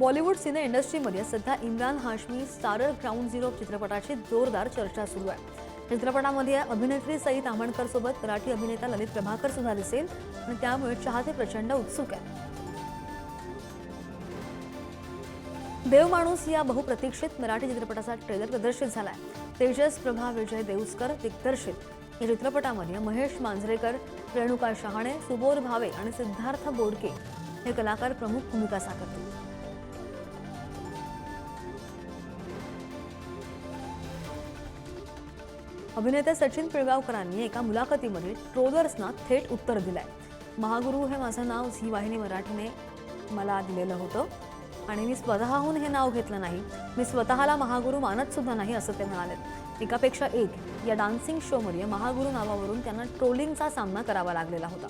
Bollywood cine इंडस्ट्रीमध्ये सध्या Emraan Hashmi starrer ground zero चित्रपटाची जोरदार चर्चा सुरू आहे. चित्रपटामध्ये अभिनेत्री सई तामणकर सोबत मराठी अभिनेता ललित प्रभाकर सुद्धा दिसेल आणि त्यामुळे चाहते प्रचंड उत्सुक आहे देव माणूस या बहुप्रतीक्षित मराठी चित्रपटाचा ट्रेलर प्रदर्शित झालाय. तेजस प्रभा विजय देऊसकर दिग्दर्शित. या चित्रपटामध्ये महेश मांजरेकर रेणुका शहाणे सुबोध भावे आणि सिद्धार्थ बोडके हे कलाकार प्रमुख भूमिका साकारतील. अभिनेते सचिन पिळगावकरांनी एका मुलाखतीमध्ये ट्रोलर्सना थेट उत्तर दिलंय. महागुरु हे माझं नाव झी वाहिनी मराठीने मला दिलेलं होतं आणि मी स्वतःहून हे नाव घेतलं नाही. मी स्वतःला महागुरु मानत सुद्धा नाही असं ते म्हणाले. एकापेक्षा एक या डान्सिंग शोमध्ये महागुरु नावावरून त्यांना ट्रोलिंगचा सामना करावा लागलेला होता.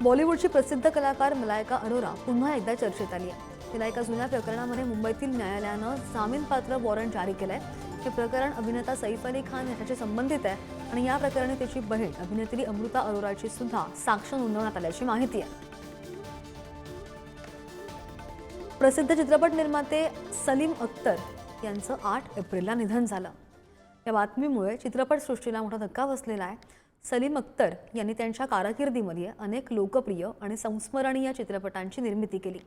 बॉलिवूडची प्रसिद्ध कलाकार मलायका अरोरा पुन्हा एकदा चर्चेत आली आहे तिला एका जुन्या प्रकरणामध्ये मुंबईतील न्यायालयानं जामीनपात्र वॉरंट जारी केलंय. हे प्रकरण अभिनेता सैफ अली खान याच्याशी संबंधित आहे आणि या प्रकरणी त्याची बहीण अभिनेत्री अमृता अरोराची सुद्धा साक्ष नोंदवण्यात आल्याची माहिती आहे. प्रसिद्ध चित्रपट निर्माते सलीम अख्तर यांचं आठ एप्रिलला निधन झालं. या बातमीमुळे चित्रपटसृष्टीला मोठा धक्का बसलेला आहे. सलीम अख्तर यांनी त्यांच्या कारकिर्दीमध्ये अनेक लोकप्रिय आणि संस्मरणीय चित्रपटांची निर्मिती केली.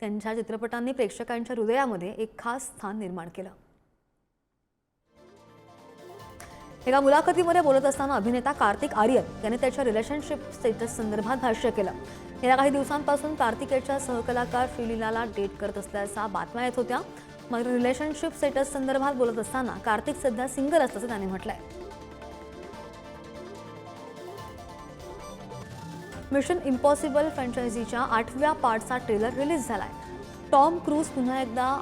त्यांच्या चित्रपटांनी प्रेक्षकांच्या हृदयामध्ये एक खास स्थान निर्माण केलं. एका मुलाखतीमध्ये बोलत असताना अभिनेता कार्तिक आर्यन यांनी त्याच्या रिलेशनशिप स्टेटस संदर्भात भाष्य केलं. गेल्या काही दिवसांपासून कार्तिक याच्या सहकलाकार श्रीलीलाला डेट करत असल्याच्या बातम्या येत होत्या. मात्र रिलेशनशिप स्टेटस संदर्भात बोलत असताना कार्तिक सध्या सिंगल असल्याचं त्याने म्हटलंय. मिशन इम्पॉसिबल फ्रँचायझीच्या आठव्या पार्टचा ट्रेलर रिलीज झाला आहे टॉम क्रूज पुन्हा एकदा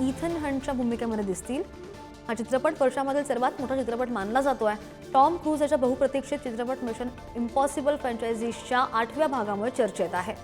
इथन हंटच्या भूमिकेमध्ये दिसतील. हा चित्रपट वर्षामधील सर्वात मोठा चित्रपट मानला जातो आहे टॉम क्रूज याच्या बहुप्रतीक्षित चित्रपट मिशन इम्पॉसिबल फ्रँचायझीच्या आठव्या भागामुळे चर्चेत आहे.